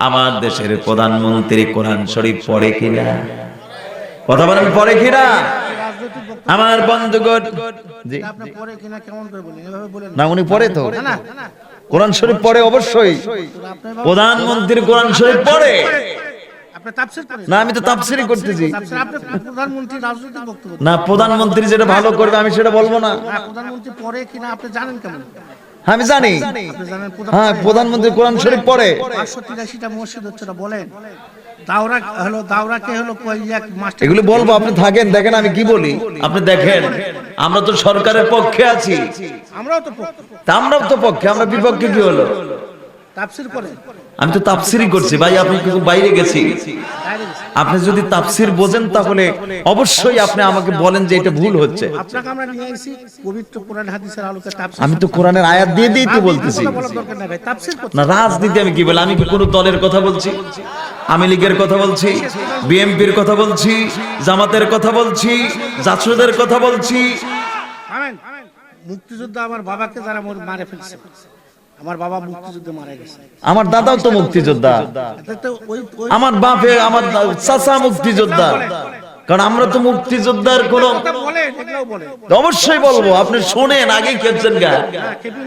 আমার দেশের প্রধানমন্ত্রী কোরআন শরীফ পড়ে কিনা? কথা বলেন পড়ে কিনা? আমার বন্ধুগণ জি। আপনি পরে কিনা কেমন করে বলেন? এভাবে বলেন। না উনি পড়ে তো। কোরআন শরীফ পড়ে অবশ্যই। প্রধানমন্ত্রী কোরআন শরীফ পড়ে। আপনি তাফসীর করেন না আমি তো তাফসিরই করতেছি। না প্রধানমন্ত্রী যেটা ভালো করবে আমি সেটা বলব না। না প্রধানমন্ত্রী পরে কিনা আপনি জানেন কেমন? আমি জানি। হ্যাঁ প্রধানমন্ত্রী কোরআন শরীফ পড়ে। পাঁচশো তিরাশিটা মসজিদ হচ্ছে বলেন। দাওরা হলো দাওরাকে হলো মাস্টার এগুলো বলব আপনি থাকেন দেখেন আমি কি বলি। আপনি দেখেন আমরা তো সরকারের পক্ষে আছি। আমরাও তো আমরাও তো পক্ষে আমরা বিপক্ষে কি হলো? তাফসীর করেন আমি তো তাফসিরই করছি ভাই আপনি কিন্তু বাইরে গেছি। আপনি যদি তাফসির বোঝেন তাহলে অবশ্যই আপনি আমাকে বলেন যে এটা ভুল হচ্ছে। আপনাকে আমরা নিয়ে আইছি পবিত্র কোরআন হাদিসের আলোকে তাফসীর। আমি তো কোরআনের আয়াত দিয়ে দিয়েই তো বলতেছি। না রাজনীতি আমি কি বলি? আমি কি কোনো দলের কথা বলছি? আমি লীগের কথা বলছি? বিএনপির কথা বলছি? জামাতের কথা বলছি? জাসুদের কথা বলছি? আমেন। মুক্তিযুদ্ধ আমার বাবাকে যারা মারে ফেলছে। আমার বাবা মুক্তিযুদ্ধে মারা গেছে। আমার দাদাও তো মুক্তিযোদ্ধা। ওই আমার বাপে আমার চাচা মুক্তিযোদ্ধা। কারণ আমরা তো মুক্তিযোদ্ধার কোনো অবশ্যই বলব আপনি শোনেন আগে খেলছেন গা।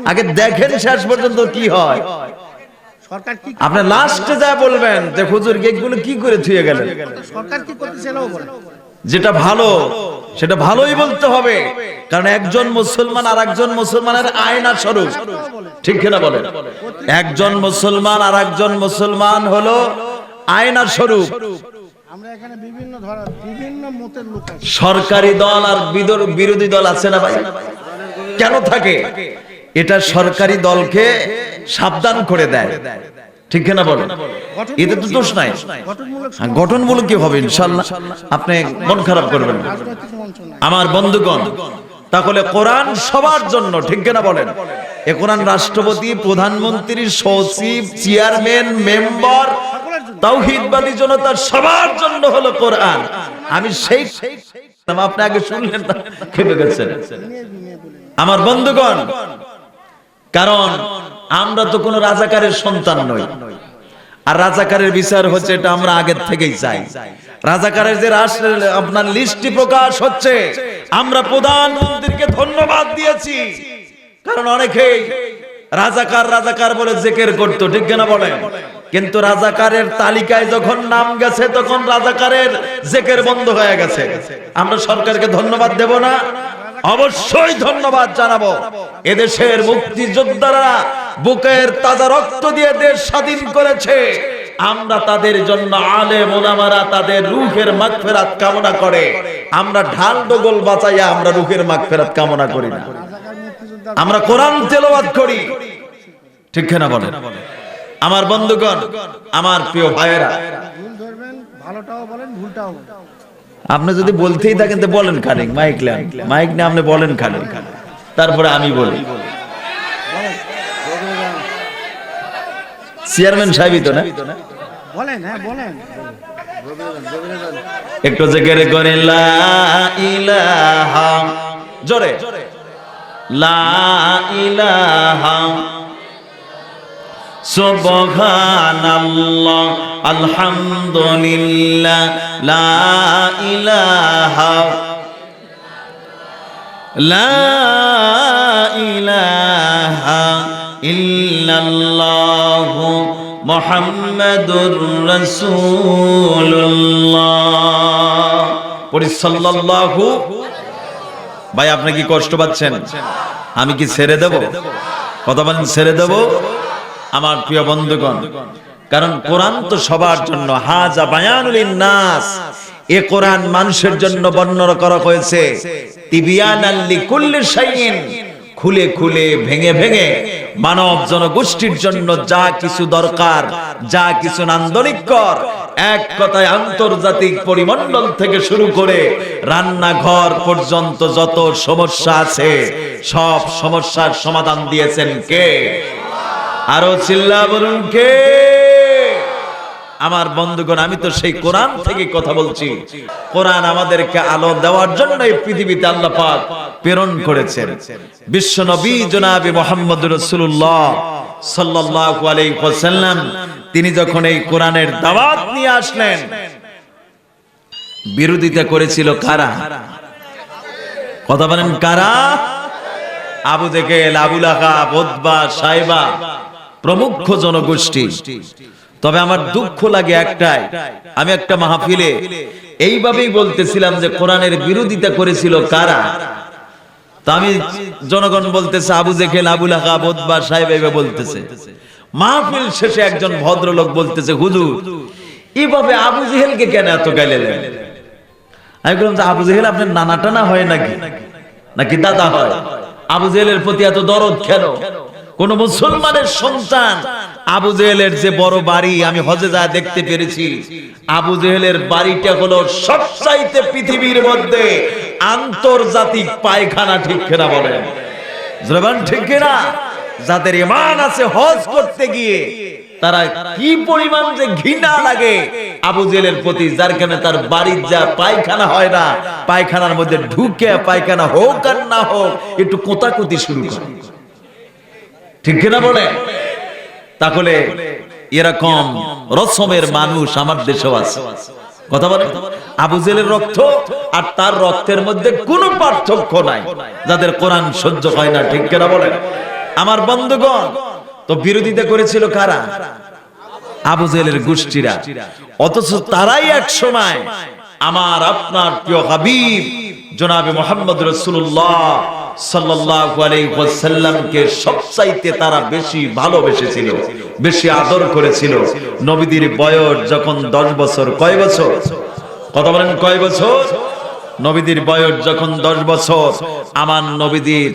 আগে দেখেন শেষ পর্যন্ত কি হয়। আপনি লাস্টে যা বলবেন যে হুজুর এগুলো কি করে থুয়ে গেলেন? সরকার কি করতেছে যেটা ভালো সেটা ভালোই বলতে হবে। কারণ একজন মুসলমান আর একজন মুসলমানের আয়না স্বরূপ। ঠিক কিনা বলেন? একজন মুসলমান আর একজন মুসলমান হলো আয়না স্বরূপ। সরকারি দল আর বিদর- বিরোধী দল আছে না ভাই? কেন থাকে? এটা সরকারি দলকে সাবধান করে দেয়। ঠিক কিনা বলেন? এতে তো দোষ নাই। গঠনমূলক হ্যাঁ, কি হবে? ইনশাল্লাহ আপনি মন খারাপ করবেন আমার বন্ধুগণ তাহলে কোরআন সবার জন্য ঠিক কিনা বলেন? এ কোরআন রাষ্ট্রপতি প্রধানমন্ত্রী সচিব চেয়ারম্যান মেম্বার তাওহিদবাদী জনতার সবার জন্য হলো কোরআন। আমি সেই আপনি আগে শুনলেন না খেপে গেছেন। আমার বন্ধুগণ কারণ আমরা তো কোনো রাজাকারের সন্তান নই। আর রাজাকারের বিচার হচ্ছে এটা আমরা আগের থেকেই চাই। রাজাকারের যে আপনার লিস্টটি প্রকাশ হচ্ছে, আমরা প্রধানমন্ত্রীকে ধন্যবাদ দিয়েছি। কারণ অনেকেই রাজাকার রাজাকার বলে জেকের করতো, ঠিক কিনা বলেন? কিন্তু রাজাকারের তালিকায় যখন নাম গেছে, তখন রাজাকারের জেকের বন্ধ হয়ে গেছে। আমরা সরকারকে ধন্যবাদ দেব না, অবশ্যই ধন্যবাদ জানাব। এদেশের মুক্তিযোদ্ধারা বুকের তাজা রক্ত দিয়ে দেশ স্বাধীন করেছে। আমরা তাদের জন্য আলে মোলামারা তাদের রুহের মাগফেরাত কামনা করে। আমরা ঢাল ডগল বাঁচাইয়া আমরা রুহের মাগফেরাত কামনা করি না। আমরা কোরআন তেলাওয়াত করি। ঠিক না বলেন? আমার বন্ধুগণ, আমার প্রিয় ভাইয়েরা। আপনি যদি বলতেই থাকেন তো বলেন খানিক। মাইক মাইক নিয়ে আপনি বলেন খানিক। তারপরে আমি বলি। চেয়ারম্যান সাহেবই তো না? বলেন হ্যাঁ বলেন। একটু জেগের করে লা ইলাহা। জোরে। লা ইলাহা। সুবহানাল্লাহ আলহামদুলিল্লাহ লা ইলাহা। লা ইলাহা ইল্লাল্লাহ। মুহাম্মাদুর সাল্লাল্লাহু। ভাই, আপনি কি কষ্ট পাচ্ছেন? আমি কি ছেড়ে দেব? কথা বলেন, ছেড়ে দেব? আমার প্রিয় বন্ধুগণ, কারণ কোরআন তো সবার জন্য। হাজা বায়ানুল নাস এ কোরআন মানুষের জন্য বর্ণনা করা হয়েছে। তিবিয়ানাল লিকুল্লি শাইইন। খুলে খুলে ভেঙে ভেঙে মানব জনগোষ্ঠীর জন্য যা কিছু দরকার, যা কিছু নান্দনিকর এক কথায় আন্তর্জাতিক পরিমণ্ডল থেকে শুরু করে রান্নাঘর পর্যন্ত যত সমস্যা আছে, সব সমস্যার সমাধান দিয়েছেন কে? আরও চিল্লা বলুন কে? আমার বন্ধুগণ, আমি তো সেই কোরআন থেকে কথা বলছি। কোরআন আমাদেরকে আলো দেওয়ার জন্য এই পৃথিবীতে আল্লাহ পাক প্রেরণ করেছেন। বিশ্ব নবী জনাবি মোহাম্মদ রসুল্লাহ সাল্লাল্লাহু আলাইহি ওয়াসাল্লাম, তিনি যখন এই কোরআনের দাওয়াত নিয়ে আসলেন, বিরোধিতা করেছিল কারা? কথা বলেন কারা? আবু জেকেল সাইবা, প্রমুখ জনগোষ্ঠী। তবে আমার দুঃখ লাগে একটাই, আমি একটা মাহফিলে এইভাবেই বলতেছিলাম যে কোরআনের বিরোধিতা করেছিল কারা? আমি জনগণ বলতেছে, আবু জেকেল আবুল বোধবা সাহেব এভাবে বলতেছে। মাহফিল শেষে একজন ভদ্রলোক বলতেছে, হুজুর এইভাবে আবু জেহেলকে কেন এত গাইলেন আমি বললাম যে আবু জেহেল আপনার নানা টানা হয় নাকি? নাকি দাদা হয়? আবু জেহেলের প্রতি এত দরদ কেন? কোন মুসলমানের সন্তান আবু জেহেলের যে বড় বাড়ি, আমি হজে যা দেখতে পেরেছি। আবু জেহেলের বাড়িটা হলো সবচাইতে পৃথিবীর মধ্যে আন্তর্জাতিক পায়খানা ঠিক কিনা বলেন? জবান ঠিক কিনা? যাদের ইমান আছে হজ করতে গিয়ে, তারা কি পরিমাণ যে ঘৃণা লাগে আবু জেলের প্রতি, যার কারণে তার বাড়ির যা পায়খানা হয় না, পায়খানার মধ্যে ঢুকে পায়খানা হোক আর না হোক, একটু কোতাকুতি শুরু করে। ঠিক কিনা বলে? তাহলে এরকম রসমের মানুষ আমার দেশেও আছে। কথা বলে? আবু জেলের রক্ত আর তার রক্তের মধ্যে কোনো পার্থক্য নাই, যাদের কোরআন সহ্য হয় না, ঠিক কিনা বলেন? আমার বন্ধুগণ, তো বিরোধিতা করেছিল কারা? আবু জেলের গোষ্ঠীরা। অথচ তারাই এক সময় আমার আপনার প্রিয় হাবিব, জনাবে মোহাম্মদ রসুল্লাহ ওয়াসাল্লামকে সবচাইতে তারা বেশি ভালোবেসেছিল, বেশি আদর করেছিল। নবীদের বয়স যখন 10 বছর, কয় বছর? বলেন, কয় বছর? নবীদের বয়স যখন 10 বছর, আমার নবীদের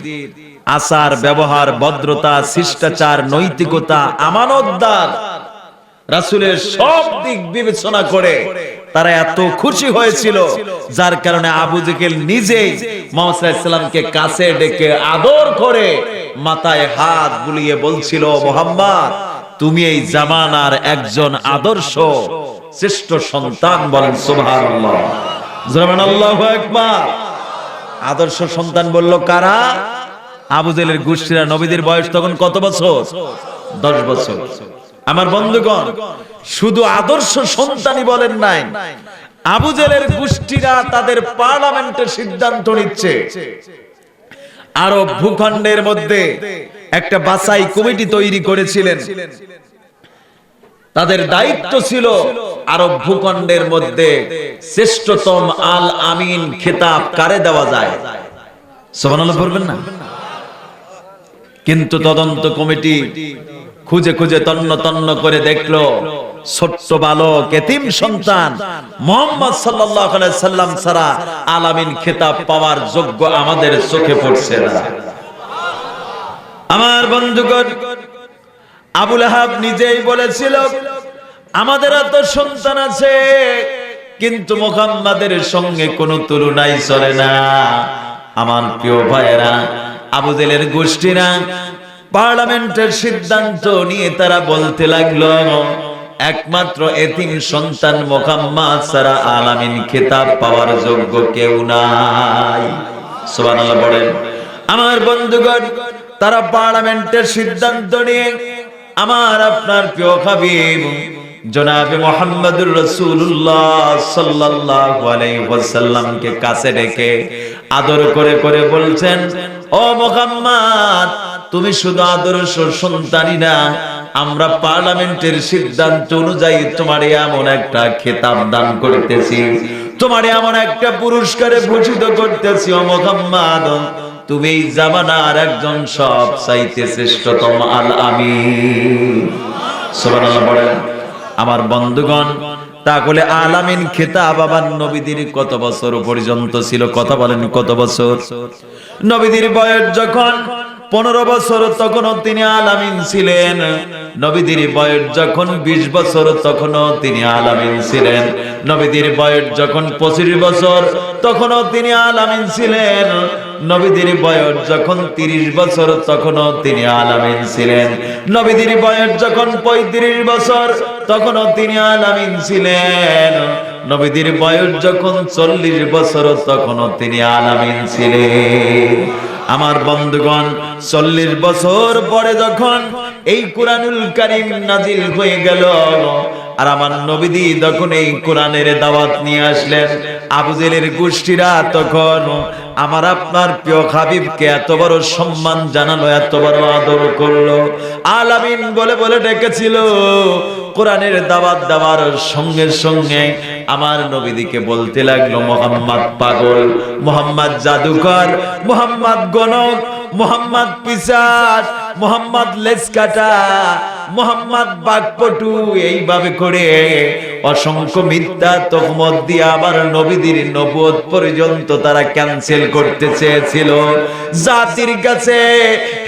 আচার, ব্যবহার, ভদ্রতা, শিষ্টাচার, নৈতিকতা, আমানতদার, রাসূলের সব দিক বিবেচনা করে তারা এত খুশি হয়েছিল, যার কারণে আবু জেকেল নিজেই মোহাম্মদ সাল্লাল্লাহু কাছে ডেকে আদর করে মাথায় হাত বুলিয়ে বলছিল, মোহাম্মদ, তুমি এই জামানার একজন আদর্শ, শ্রেষ্ঠ সন্তান বলেন, সুবহানাল্লাহ। আদর্শ সন্তান বলল, কারা? আবু জেলের গোষ্ঠীরা নবীদের বয়স তখন কত বছর? দশ বছর। আমার বন্ধুগণ শুধু আদর্শ সন্তানই বলেন নাই। আবু জেলের গোষ্ঠীরা তাদের পার্লামেন্টের সিদ্ধান্ত নিচ্ছে। আরব ভূখণ্ডের মধ্যে একটা বাছাই কমিটি তৈরি করেছিলেন। তাদের দায়িত্ব ছিল আরব ভূখণ্ডের মধ্যে শ্রেষ্ঠতম আল আমিন খেতাব কারে দেওয়া যায়। সোমানাল্লাহ না? কিন্তু তদন্ত কমিটি খুঁজে খুঁজে তন্ন তন্ন করে দেখল। ছোট্ট বালক, এতিম সন্তান, মোহাম্মদ সাল্লাল্লাহু সাল্লাম ছাড়া আলামিন খেতাব পাওয়ার যোগ্য আমাদের চোখে পড়ছে না। আমার বন্ধুগণ, আবুল আহাব নিজেই বলেছিল, আমাদের এত সন্তান আছে, কিন্তু মোহাম্মদের সঙ্গে কোনো তুলনাই চলে না। আমার প্রিয় ভাইয়েরা, আবু জেলের গোষ্ঠীরা পার্লামেন্টের সিদ্ধান্ত নিয়ে তারা বলতে লাগল একমাত্র এতিম সন্তান মোহাম্মদ সারা আলামিন খেতাব পাওয়ার যোগ্য কেউ নাই। সুবহানাল্লাহ বলেন, আমার বন্ধুগণ, তারা পার্লামেন্টের সিদ্ধান্ত নিয়ে আমার আপনার প্রিয় হাবিব, জনাবে মোহাম্মদুর আলাইহি ওয়াসাল্লামকে কাছে ডেকে আদর করে করে বলছেন, ও মোহাম্মদ, তুমি শুধু আদর্শ সন্তানই না আমরা পার্লামেন্টের সিদ্ধান্ত অনুযায়ী তোমার এমন একটা খেতাব দান করতেছি। তোমার এমন একটা পুরস্কারে ভূষিত করতেছি, ও মোহাম্মদ। তুমি এই জামানার একজন সব চাইতে শ্রেষ্ঠতম আল আমি আমার বন্ধুগণ, তাহলে আলামিন খেতাব আবার নবীদের কত বছর পর্যন্ত ছিল? কথা বলেন কত বছর? নবীদের বয়স যখন পনেরো বছর তখনও তিনি আলামিন ছিলেন। নবীদের বয়স যখন বিশ বছর তখনও তিনি আলামিন ছিলেন। নবীদের বয়স যখন পঁচিশ বছর তখনও তিনি আলামিন ছিলেন। নবীদের বয়স যখন তিরিশ বছর তখনও তিনি আলামিন ছিলেন। নবীদের বয়স যখন পঁয়ত্রিশ বছর তখনও তিনি আলামিন ছিলেন। নবীদের বয়স যখন চল্লিশ বছর তখনও তিনি আলামিন ছিলেন। আমার বন্ধুগণ, চল্লিশ বছর পরে যখন এই কোরআনুল কারিম নাজিল হয়ে গেল, আর আমার নবীদি তখন এই কোরআনের দাওয়াত নিয়ে আসলেন, আবু জেলের গোষ্ঠীরা তখন আমার আপনার প্রিয় হাবিবকে এত বড় সম্মান জানালো, এত বড় আদর করল। আলামিন বলে বলে ডেকেছিল, কোরআনের দাওয়াত দেওয়ার সঙ্গে সঙ্গে আমার নবীদিকে বলতে লাগল, মোহাম্মদ পাগল, মোহাম্মদ জাদুকর, মোহাম্মদ গণক, মোহাম্মদ পিসাস মোহাম্মদ লেসকাটা মোহাম্মদ বাগপটু। এইভাবে করে অসংখ্য মিথ্যা তহমত দিয়ে আমার নবীদের নবুয়ত পর্যন্ত তারা ক্যান্সেল করতে চেয়েছিল। জাতির কাছে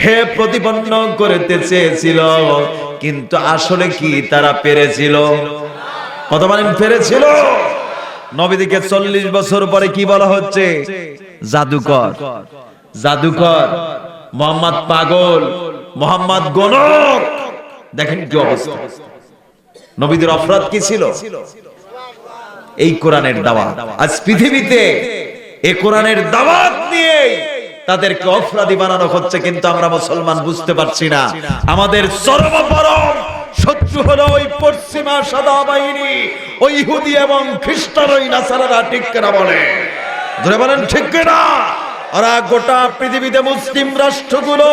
হে প্রতিপন্ন করতে চেয়েছিল। কিন্তু আসলে কি তারা পেরেছিল? কত পেরেছিল নবীদিকে চল্লিশ বছর পরে কি বলা হচ্ছে? জাদুকর। জাদুকর। মোহাম্মদ পাগল, মোহাম্মদ দেখেন কি অবস্থা। নবীদের অপরাধ কি ছিল? এই কোরআনের দাওয়াত। আজ পৃথিবীতে এই কোরআনের দাওয়াত নিয়ে তাদেরকে অপরাধী বানানো হচ্ছে, কিন্তু আমরা মুসলমান বুঝতে পারছি না। আমাদের সর্বপরম শত্রু হলো ওই পশ্চিমা সাদা বাহিনী ওই ইহুদি এবং খ্রিস্টান, ওই নাসারারা ঠিক কেনা বলে? ধরে বলেন ঠিক কিনা? ওরা গোটা পৃথিবীতে মুসলিম রাষ্ট্রগুলো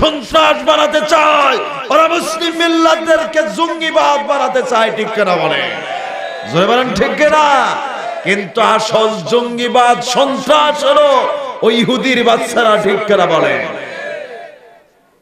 সন্ত্রাস বানাতে চায়। ওরা মুসলিম মিল্লাতদেরকে জঙ্গিবাদ বানাতে চায়, ঠিক কেনা বলে? জোরে বলেন ঠিক কিনা? কিন্তু আসল জঙ্গিবাদ, সন্ত্রাস হলো ওই ইহুদির বাচ্চারা ঠিক কেনা বলে?